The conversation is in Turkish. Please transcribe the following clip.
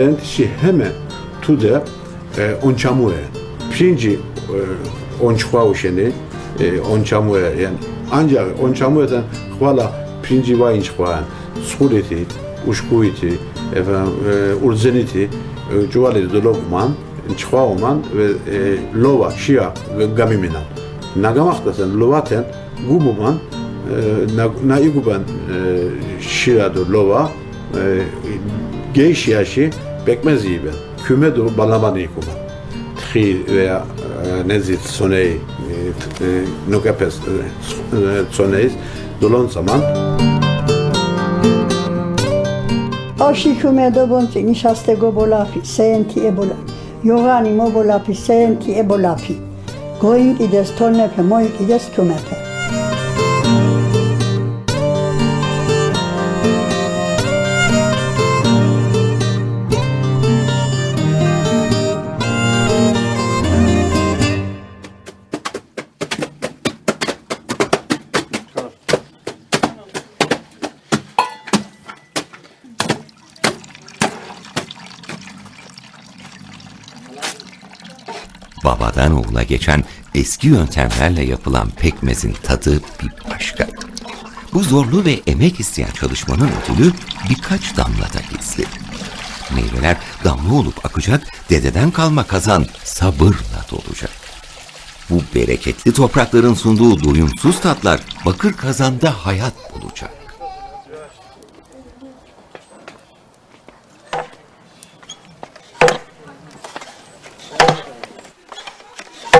Lentişi heme tu de onçamue. Pirinci e, onçkua uşeni e, onçamue yani ancak onçamueden hvala pirinci va inçkuan sureti uşkuiti efendim e, urzeniti cuvali de lokman çkua oman ve lova şia ve gamiminan. gamimina. Nagamaktasen lovaten gubuman naiguban şia de lova geyşi yaşı bekmez iyi ben. Küme do balaman iyi kuma. Txi veya e, nezit soney, e, e, nukapes e, soneyiz. Dolon zaman Oshi kumedo bonti nishaste go bolapi, senti e bola. Yogani mo bolapi, senti e bolapi. Goin ides tonnepe, moin ides kumepe. Babadan oğula geçen eski yöntemlerle yapılan pekmezin tadı bir başka. Bu zorlu ve emek isteyen çalışmanın ödülü birkaç damlada gizli. Meyveler damla olup akacak, dededen kalma kazan sabırla dolacak. Bu bereketli toprakların sunduğu doyumsuz tatlar bakır kazanda hayat bulacak.